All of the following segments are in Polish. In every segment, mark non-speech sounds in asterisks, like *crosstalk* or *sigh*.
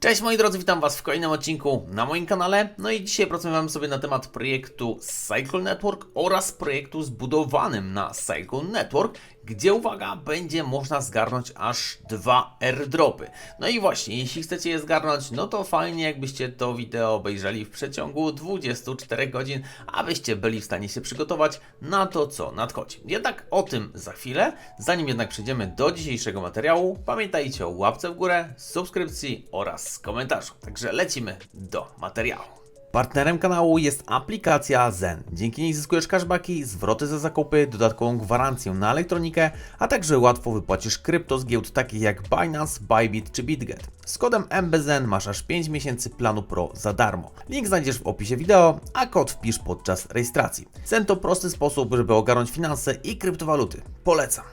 Cześć moi drodzy, witam Was w kolejnym odcinku na moim kanale. No i dzisiaj porozmawiamy sobie na temat projektu Cycle Network oraz projektu zbudowanym na Cycle Network, gdzie uwaga, będzie można zgarnąć aż dwa airdropy. No i właśnie, jeśli chcecie je zgarnąć, no to fajnie jakbyście to wideo obejrzeli w przeciągu 24 godzin, abyście byli w stanie się przygotować na to, co nadchodzi. Jednak o tym za chwilę. Zanim jednak przejdziemy do dzisiejszego materiału, pamiętajcie o łapce w górę, subskrypcji oraz komentarzu. Także lecimy do materiału. Partnerem kanału jest aplikacja Zen. Dzięki niej zyskujesz cashbacki, zwroty za zakupy, dodatkową gwarancję na elektronikę, a także łatwo wypłacisz krypto z giełd takich jak Binance, Bybit czy BitGet. Z kodem MBZen masz aż 5 miesięcy planu Pro za darmo. Link znajdziesz w opisie wideo, a kod wpisz podczas rejestracji. Zen to prosty sposób, żeby ogarnąć finanse i kryptowaluty. Polecam.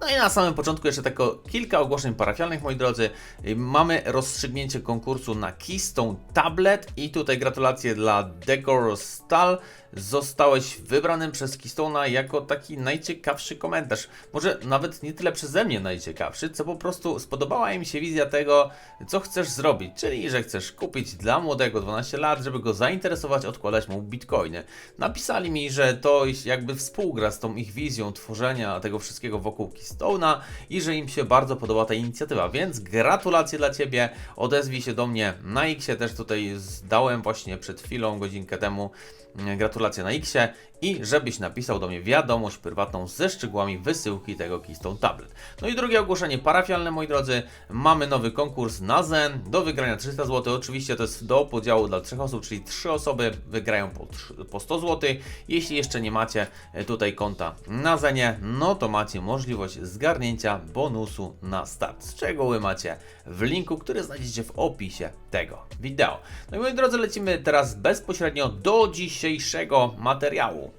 No i na samym początku jeszcze tylko kilka ogłoszeń parafialnych, moi drodzy. Mamy rozstrzygnięcie konkursu na Keystone Tablet i tutaj gratulacje dla Decor Stal. Zostałeś wybranym przez Keystone'a jako taki najciekawszy komentarz. Może nawet nie tyle przeze mnie najciekawszy, co po prostu spodobała im się wizja tego, co chcesz zrobić. Czyli, że chcesz kupić dla młodego 12 lat, żeby go zainteresować, odkładać mu bitcoiny. Napisali mi, że to jakby współgra z tą ich wizją tworzenia tego wszystkiego wokół Keystone'a i że im się bardzo podoba ta inicjatywa, więc gratulacje dla Ciebie. Odezwij się do mnie na Xie, też tutaj zdałem właśnie przed chwilą, godzinkę temu Gratulacje na Xie i żebyś napisał do mnie wiadomość prywatną ze szczegółami wysyłki tego Keystone Tablet. No i drugie ogłoszenie parafialne, moi drodzy. Mamy nowy konkurs na Zen do wygrania 300 zł. Oczywiście to jest do podziału dla trzech osób, czyli trzy osoby wygrają po, po 100 zł. Jeśli jeszcze nie macie e, tutaj konta na Zenie, no to macie możliwość zgarnięcia bonusu na start. Szczegóły macie w linku, który znajdziecie w opisie tego wideo. No i moi drodzy, lecimy teraz bezpośrednio do dzisiejszego materiału.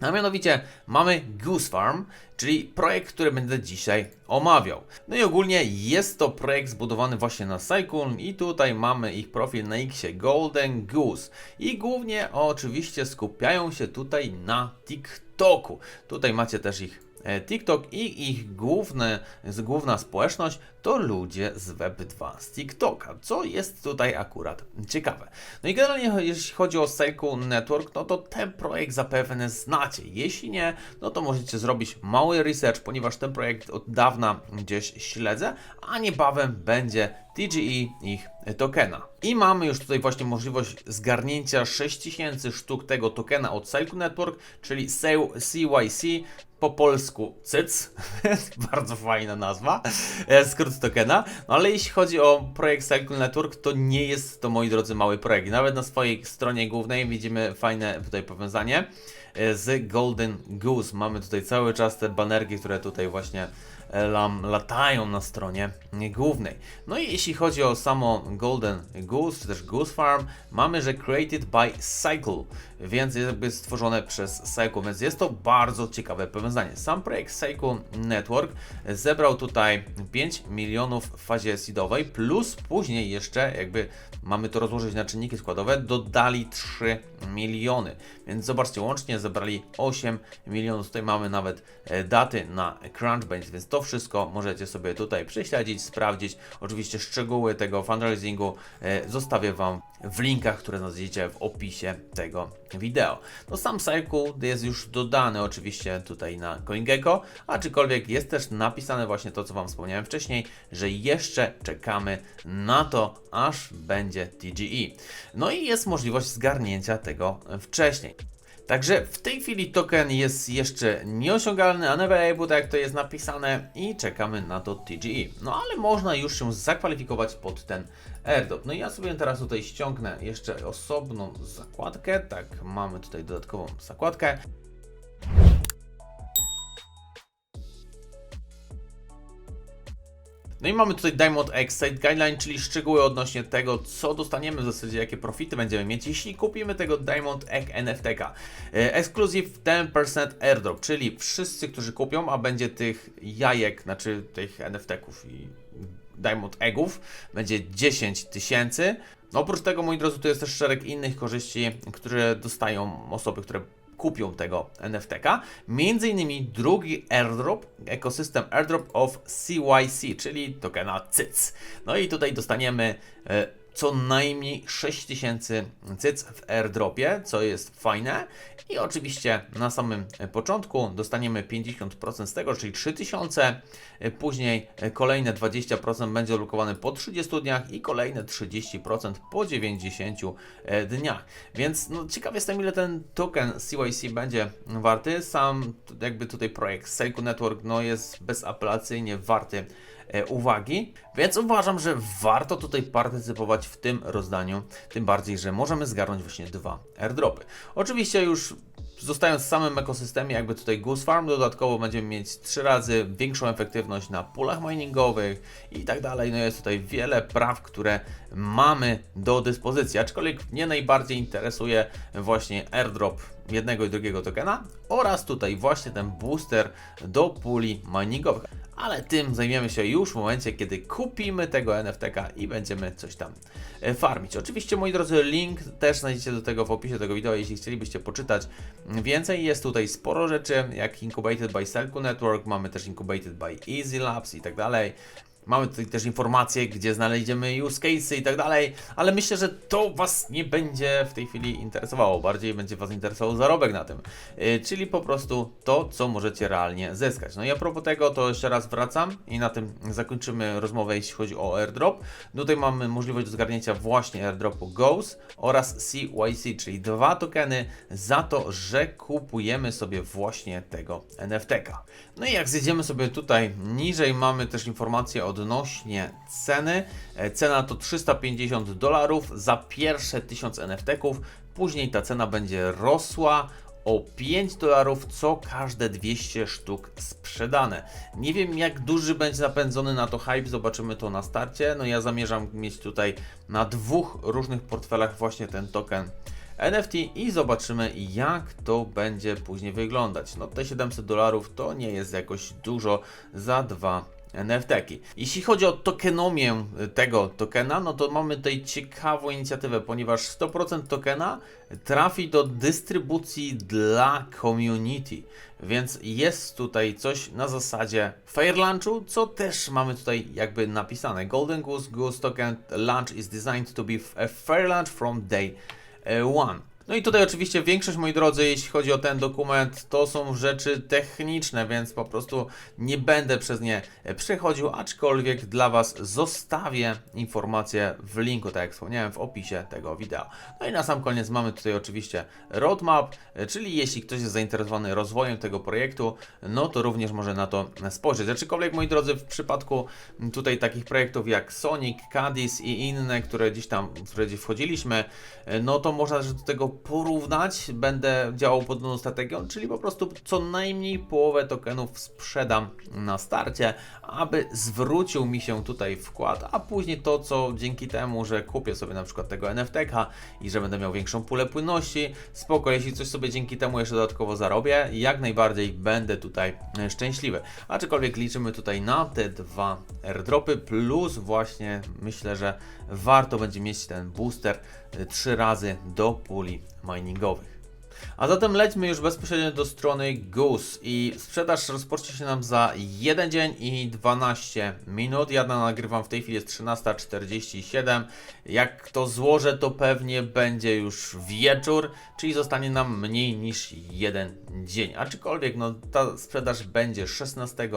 A mianowicie mamy Goose Farm, czyli projekt, który będę dzisiaj omawiał. No i ogólnie jest to projekt zbudowany właśnie na Cycle i tutaj mamy ich profil na X Golden Goose. I głównie oczywiście skupiają się tutaj na TikToku. Tutaj macie też ich TikTok i ich główne, główna społeczność to ludzie z Web2, z TikToka, co jest tutaj akurat ciekawe. No i generalnie jeśli chodzi o Seiko Network, no to ten projekt zapewne znacie. Jeśli nie, no to możecie zrobić mały research, ponieważ ten projekt od dawna gdzieś śledzę, a niebawem będzie TGE ich tokena. I mamy już tutaj właśnie możliwość zgarnięcia 6000 sztuk tego tokena od Seiko Network, czyli CYC, po polsku CYC, *laughs* bardzo fajna nazwa, e, skrót tokena, no ale jeśli chodzi o projekt Cycle Network, to nie jest to, moi drodzy, mały projekt. Nawet na swojej stronie głównej widzimy fajne tutaj powiązanie e, z Golden Goose. Mamy tutaj cały czas te banerki, które tutaj właśnie latają na stronie głównej. No i jeśli chodzi o samo Golden Goose, czy też Goose Farm, mamy, że created by Cycle, więc jest stworzone przez Cycle, więc jest to bardzo ciekawe powiązanie. Sam projekt Cycle Network zebrał tutaj 5 milionów w fazie seedowej, plus później jeszcze jakby mamy to rozłożyć na czynniki składowe, dodali 3 miliony. Więc zobaczcie, łącznie zebrali 8 milionów. Tutaj mamy nawet e, daty na Crunchbase, więc to wszystko możecie sobie tutaj prześledzić, sprawdzić. Oczywiście szczegóły tego fundraisingu e, zostawię Wam w linkach, które znajdziecie w opisie tego wideo. No sam Cycle jest już dodany oczywiście tutaj na CoinGecko, aczkolwiek jest też napisane właśnie to, co Wam wspomniałem wcześniej, że jeszcze czekamy na to, aż będzie TGE. No i jest możliwość zgarnięcia tego wcześniej. Także w tej chwili token jest jeszcze nieosiągalny, unavailable, tak jak to jest napisane i czekamy na to TGE. No ale można już się zakwalifikować pod ten airdrop. No i ja sobie teraz tutaj ściągnę jeszcze osobną zakładkę, tak, mamy tutaj dodatkową zakładkę. No i mamy tutaj Diamond X Site Guideline, czyli szczegóły odnośnie tego, co dostaniemy w zasadzie, jakie profity będziemy mieć, jeśli kupimy tego Diamond Egg NFTK. E, exclusive 10% airdrop, czyli wszyscy, którzy kupią, a będzie tych jajek, znaczy tych NFT-ków i Diamond Eggów, będzie 10 tysięcy. No oprócz tego, moi drodzy, tu jest też szereg innych korzyści, które dostają osoby, które kupią tego NFT-ka. Między innymi drugi airdrop, ekosystem airdrop of CYC, czyli tokena CYC. No i tutaj dostaniemy e, co najmniej 6000 cyc w airdropie, co jest fajne. I oczywiście na samym początku dostaniemy 50% z tego, czyli 3000. Później kolejne 20% będzie alokowane po 30 dniach i kolejne 30% po 90 dniach. Więc no, ciekaw jestem, ile ten token CYC będzie warty. Sam jakby tutaj projekt Seiko Network no, jest bezapelacyjnie warty e, uwagi, więc uważam, że warto tutaj partycypować w tym rozdaniu, tym bardziej, że możemy zgarnąć właśnie dwa airdropy. Oczywiście już zostając w samym ekosystemie, jakby tutaj Goose Farm, dodatkowo będziemy mieć trzy razy większą efektywność na pulach miningowych i tak dalej. No jest tutaj wiele praw, które mamy do dyspozycji, aczkolwiek mnie najbardziej interesuje właśnie airdrop jednego i drugiego tokena oraz tutaj właśnie ten booster do puli miningowych ale tym zajmiemy się już w momencie, kiedy kupimy tego NFT-ka i będziemy coś tam e, farmić. Oczywiście, moi drodzy, link też znajdziecie do tego w opisie tego wideo, jeśli chcielibyście poczytać więcej. Jest tutaj sporo rzeczy, jak Incubated by Selco Network, mamy też Incubated by Easy Labs i tak dalej. Mamy tutaj też informacje, gdzie znajdziemy use cases i tak dalej, ale myślę, że to Was nie będzie w tej chwili interesowało. Bardziej będzie Was interesował zarobek na tym, yy, czyli po prostu to, co możecie realnie zyskać. No i a propos tego, to jeszcze raz wracam i na tym zakończymy rozmowę, jeśli chodzi o airdrop. Tutaj mamy możliwość zgarnięcia właśnie airdropu Ghost oraz CYC, czyli dwa tokeny za to, że kupujemy sobie właśnie tego NFT-ka. No i jak zjedziemy sobie tutaj niżej, mamy też informacje od odnośnie ceny. E, cena to 350 dolarów za pierwsze 1000 NFT-ków. Później ta cena będzie rosła o 5 dolarów co każde 200 sztuk sprzedane. Nie wiem jak duży będzie napędzony na to hype, zobaczymy to na starcie. No ja zamierzam mieć tutaj na dwóch różnych portfelach właśnie ten token NFT i zobaczymy jak to będzie później wyglądać. No te 700 dolarów to nie jest jakoś dużo za dwa NFT-ki. Jeśli chodzi o tokenomię tego tokena, no to mamy tutaj ciekawą inicjatywę, ponieważ 100% tokena trafi do dystrybucji dla community. Więc jest tutaj coś na zasadzie Fair Lunchu, co też mamy tutaj jakby napisane. Golden Goose Goose Token Launch is designed to be a fair lunch from day Uh, 1. No i tutaj oczywiście większość, moi drodzy, jeśli chodzi o ten dokument, to są rzeczy techniczne, więc po prostu nie będę przez nie przechodził, aczkolwiek dla Was zostawię informacje w linku, tak jak wspomniałem, w opisie tego wideo. No i na sam koniec mamy tutaj oczywiście roadmap, czyli jeśli ktoś jest zainteresowany rozwojem tego projektu, no to również może na to spojrzeć. Aczkolwiek, moi drodzy, w przypadku tutaj takich projektów jak Sonic, Cadis i inne, które gdzieś tam, które gdzieś wchodziliśmy, no to można też do tego porównać, będę działał podobną strategią, czyli po prostu co najmniej połowę tokenów sprzedam na starcie, aby zwrócił mi się tutaj wkład, a później to, co dzięki temu, że kupię sobie na przykład tego NFT-ka i że będę miał większą pulę płynności, spoko, jeśli coś sobie dzięki temu jeszcze dodatkowo zarobię, jak najbardziej będę tutaj szczęśliwy. Aczkolwiek liczymy tutaj na te dwa airdropy, plus właśnie myślę, że warto będzie mieć ten booster trzy razy do puli miningowych. A zatem lećmy już bezpośrednio do strony Goose i sprzedaż rozpocznie się nam za 1 dzień i 12 minut. Ja nagrywam w tej chwili jest 13.47. Jak to złożę, to pewnie będzie już wieczór, czyli zostanie nam mniej niż jeden dzień. Aczkolwiek no, ta sprzedaż będzie 16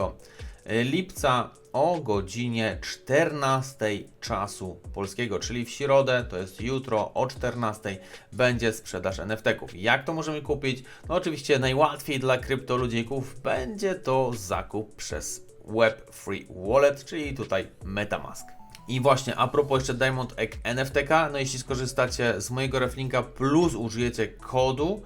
lipca o godzinie 14 czasu polskiego, czyli w środę, to jest jutro o 14 będzie sprzedaż NFT-ków. Jak to możemy kupić? No oczywiście najłatwiej dla kryptoludzików będzie to zakup przez Web3 Wallet, czyli tutaj MetaMask. I właśnie, a propos jeszcze Diamond Egg NFTK, no jeśli skorzystacie z mojego reflinka plus użyjecie kodu,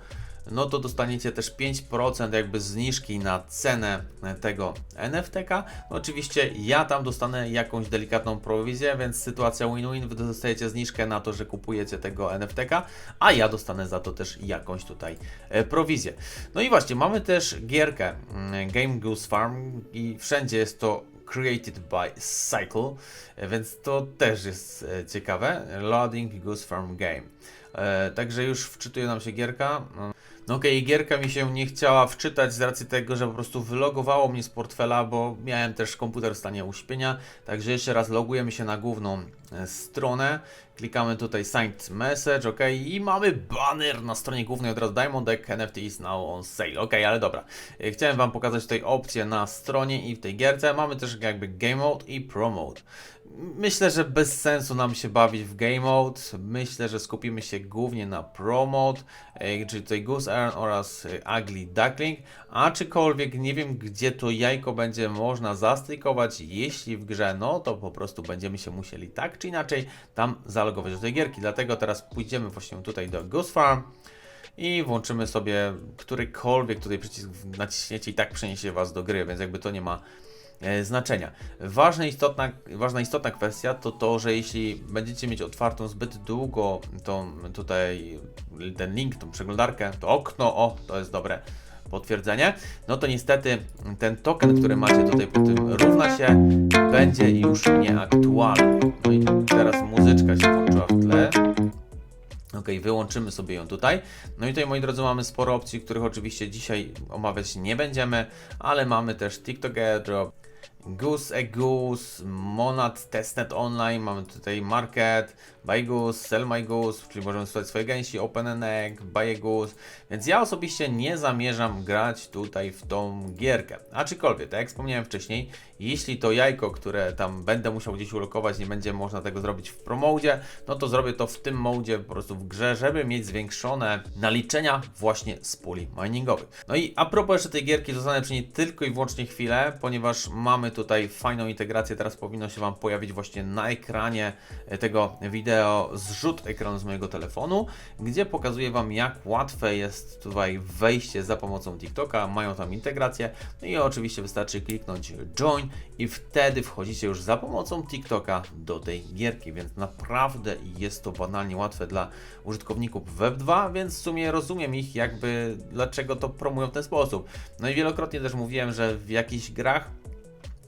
no to dostaniecie też 5% jakby zniżki na cenę tego NFT-ka. No oczywiście ja tam dostanę jakąś delikatną prowizję, więc sytuacja win-win, wy dostajecie zniżkę na to, że kupujecie tego NFT-ka, a ja dostanę za to też jakąś tutaj e, prowizję. No i właśnie, mamy też gierkę mm, Game Goose Farm i wszędzie jest to created by Cycle, e, więc to też jest e, ciekawe. Loading Goose Farm Game. Także już wczytuje nam się gierka. No okej, gierka mi się nie chciała wczytać z racji tego, że po prostu wylogowało mnie z portfela, bo miałem też komputer w stanie uśpienia. Także jeszcze raz logujemy się na główną e, stronę. Klikamy tutaj Signed Message, ok, i mamy banner na stronie głównej od razu Diamond Deck NFT is now on sale, ok, ale dobra. E, Chciałem Wam pokazać tutaj opcje na stronie i w tej gierce. Mamy też jakby Game Mode i Pro Mode. Myślę, że bez sensu nam się bawić w Game Mode. Myślę, że skupimy się głównie na Pro Mode, e, czyli tutaj Goose Earn oraz e, Ugly Duckling. Aczkolwiek nie wiem, gdzie to jajko będzie można zastrykować. Jeśli w grze, no to po prostu będziemy się musieli tak czy inaczej tam zalogować do tej gierki. Dlatego teraz pójdziemy właśnie tutaj do Goose Farm i włączymy sobie którykolwiek tutaj przycisk naciśniecie i tak przeniesie Was do gry, więc jakby to nie ma znaczenia. Ważna istotna, ważna istotna kwestia to to, że jeśli będziecie mieć otwartą zbyt długo tą tutaj ten link, tą przeglądarkę, to okno, o, to jest dobre potwierdzenie, no to niestety ten token, który macie tutaj po tym równa się, będzie już nieaktualny. No i teraz muzyczka się włączyła w tle. Ok, wyłączymy sobie ją tutaj. No i tutaj, moi drodzy, mamy sporo opcji, których oczywiście dzisiaj omawiać nie będziemy, ale mamy też TikTok Airdrop, Goose a Goose, Monad Testnet Online, mamy tutaj Market, Buy Goose, Sell My Goose, czyli możemy sprzedać swoje gęsi, Open Egg, Buy a Goose, więc ja osobiście nie zamierzam grać tutaj w tą gierkę. Aczkolwiek, tak jak wspomniałem wcześniej, jeśli to jajko, które tam będę musiał gdzieś ulokować, nie będzie można tego zrobić w promodzie, no to zrobię to w tym modzie po prostu w grze, żeby mieć zwiększone naliczenia właśnie z puli miningowych. No i a propos jeszcze tej gierki, zostanę przy niej tylko i wyłącznie chwilę, ponieważ mamy tutaj fajną integrację, teraz powinno się Wam pojawić właśnie na ekranie tego wideo zrzut ekranu z mojego telefonu, gdzie pokazuję Wam jak łatwe jest tutaj wejście za pomocą TikToka, mają tam integrację. No i oczywiście wystarczy kliknąć join i wtedy wchodzicie już za pomocą TikToka do tej gierki, więc naprawdę jest to banalnie łatwe dla użytkowników Web2, więc w sumie rozumiem ich jakby dlaczego to promują w ten sposób. No i wielokrotnie też mówiłem, że w jakichś grach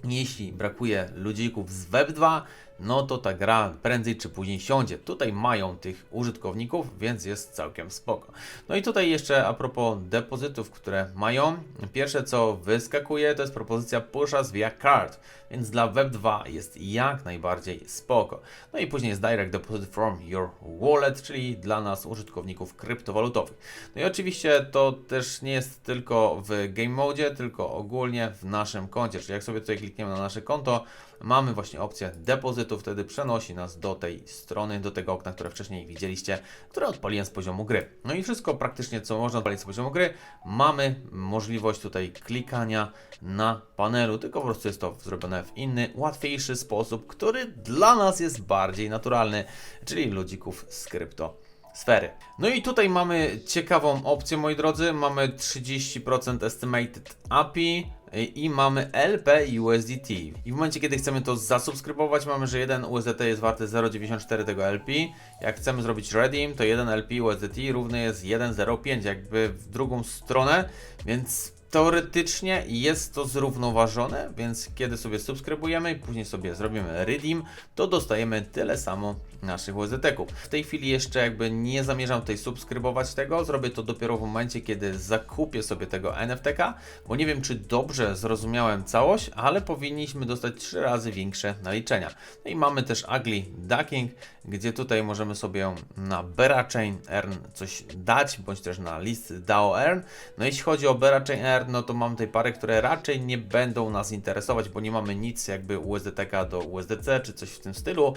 jeśli brakuje ludzików z Web2, no to ta gra prędzej czy później siądzie. Tutaj mają tych użytkowników, więc jest całkiem spoko. No i tutaj jeszcze a propos depozytów, które mają. Pierwsze co wyskakuje to jest propozycja push us via card, więc dla Web2 jest jak najbardziej spoko. No i później jest direct deposit from your wallet, czyli dla nas użytkowników kryptowalutowych. No i oczywiście to też nie jest tylko w game mode, tylko ogólnie w naszym koncie, czyli jak sobie tutaj klikniemy na nasze konto, mamy właśnie opcję depozytu, wtedy przenosi nas do tej strony, do tego okna, które wcześniej widzieliście, które odpaliłem z poziomu gry. No i wszystko praktycznie, co można odpalić z poziomu gry, mamy możliwość tutaj klikania na panelu, tylko po prostu jest to zrobione w inny, łatwiejszy sposób, który dla nas jest bardziej naturalny, czyli ludzików z krypto sfery. No i tutaj mamy ciekawą opcję, moi drodzy. Mamy 30% estimated API i mamy LP USDT. I w momencie, kiedy chcemy to zasubskrybować, mamy, że 1 USDT jest warty 0,94 tego LP. Jak chcemy zrobić redeem, to 1 LP USDT równy jest 1,05, jakby w drugą stronę, więc teoretycznie jest to zrównoważone, więc kiedy sobie subskrybujemy i później sobie zrobimy redeem, to dostajemy tyle samo naszych USDT-ków. W tej chwili jeszcze jakby nie zamierzam tutaj subskrybować tego, zrobię to dopiero w momencie, kiedy zakupię sobie tego NFT-ka, bo nie wiem, czy dobrze zrozumiałem całość, ale powinniśmy dostać 3 razy większe naliczenia. No i mamy też Ugly Ducking, gdzie tutaj możemy sobie na Berachain Earn coś dać, bądź też na list DAO Earn. No jeśli chodzi o Berachain Earn, no to mam tutaj pary, które raczej nie będą nas interesować, bo nie mamy nic jakby USDT do USDC czy coś w tym stylu.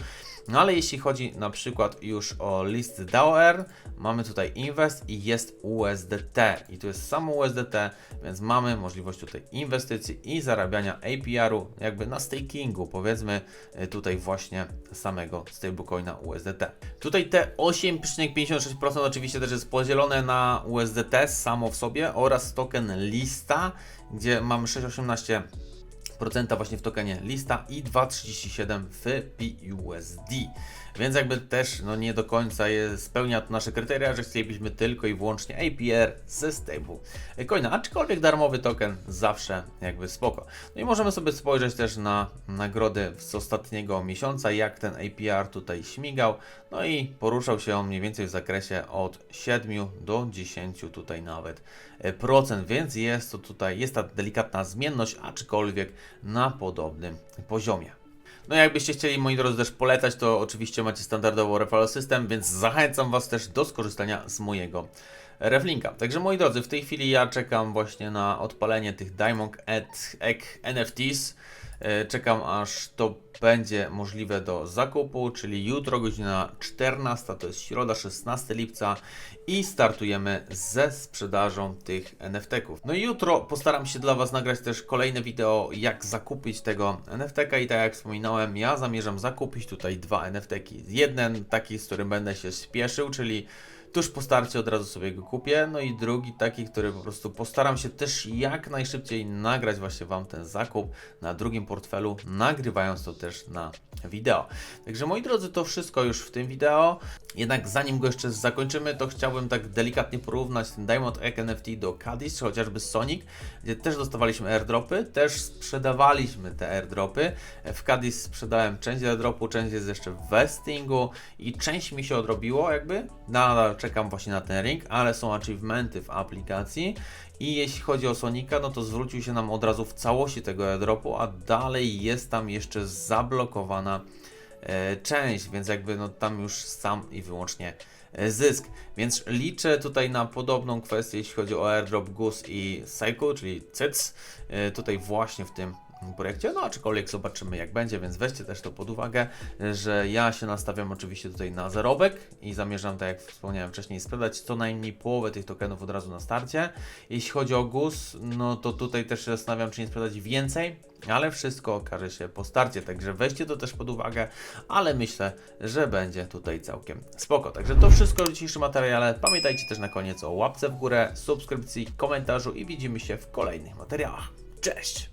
No ale jeśli chodzi na przykład już o list DAO Earn, mamy tutaj Invest i jest USDT i tu jest samo USDT, więc mamy możliwość tutaj inwestycji i zarabiania APR-u jakby na stakingu, powiedzmy y, tutaj właśnie samego stablecoina USDT. Tutaj te 8,56% oczywiście też jest podzielone na USDT samo w sobie oraz token lista, gdzie mamy 6,18 procenta właśnie w tokenie lista i 2,37 w PUSD. Więc jakby też no nie do końca je, spełnia to nasze kryteria, że chcielibyśmy tylko i wyłącznie APR ze stable coina, aczkolwiek darmowy token zawsze jakby spoko. No i możemy sobie spojrzeć też na nagrody z ostatniego miesiąca, jak ten APR tutaj śmigał, no i poruszał się on mniej więcej w zakresie od 7 do 10 tutaj nawet e, procent, więc jest to tutaj, jest ta delikatna zmienność, aczkolwiek na podobnym poziomie. No jakbyście chcieli, moi drodzy, też polecać, to oczywiście macie standardowo referral system, więc zachęcam Was też do skorzystania z mojego reflinka. Także moi drodzy, w tej chwili ja czekam właśnie na odpalenie tych Diamond Egg NFTs. E, Czekam aż to będzie możliwe do zakupu, czyli jutro godzina 14, to jest środa 16 lipca i startujemy ze sprzedażą tych NFT-ków. No i jutro postaram się dla Was nagrać też kolejne wideo, jak zakupić tego NFT-ka i tak jak wspominałem, ja zamierzam zakupić tutaj dwa NFT-ki. Jeden taki, z którym będę się spieszył, czyli tuż po starcie od razu sobie go kupię. No i drugi taki, który po prostu postaram się też jak najszybciej nagrać właśnie Wam ten zakup na drugim portfelu, nagrywając to też na wideo. Także moi drodzy, to wszystko już w tym wideo. Jednak zanim go jeszcze zakończymy, to chciałbym tak delikatnie porównać ten Diamond Egg NFT do Cadiz, chociażby Sonic, gdzie też dostawaliśmy airdropy, też sprzedawaliśmy te airdropy. W Cadiz sprzedałem część airdropu, część jest jeszcze w vestingu i część mi się odrobiło jakby. Nadal czekam właśnie na ten ring, ale są achievementy w aplikacji. I jeśli chodzi o Sonika, no to zwrócił się nam od razu w całości tego airdropu, a dalej jest tam jeszcze zablokowana e, część, więc jakby no tam już sam i wyłącznie e, zysk. Więc liczę tutaj na podobną kwestię, jeśli chodzi o airdrop Goose i Cycle, czyli CYC, e, tutaj właśnie w tym projekcie, no aczkolwiek zobaczymy jak będzie, więc weźcie też to pod uwagę, że ja się nastawiam oczywiście tutaj na zarobek i zamierzam, tak jak wspomniałem wcześniej, sprzedać co najmniej połowę tych tokenów od razu na starcie. Jeśli chodzi o GUS, no to tutaj też się zastanawiam, czy nie sprzedać więcej, ale wszystko okaże się po starcie, także weźcie to też pod uwagę, ale myślę, że będzie tutaj całkiem spoko. Także to wszystko w dzisiejszym materiale. Pamiętajcie też na koniec o łapce w górę, subskrypcji, komentarzu i widzimy się w kolejnych materiałach. Cześć!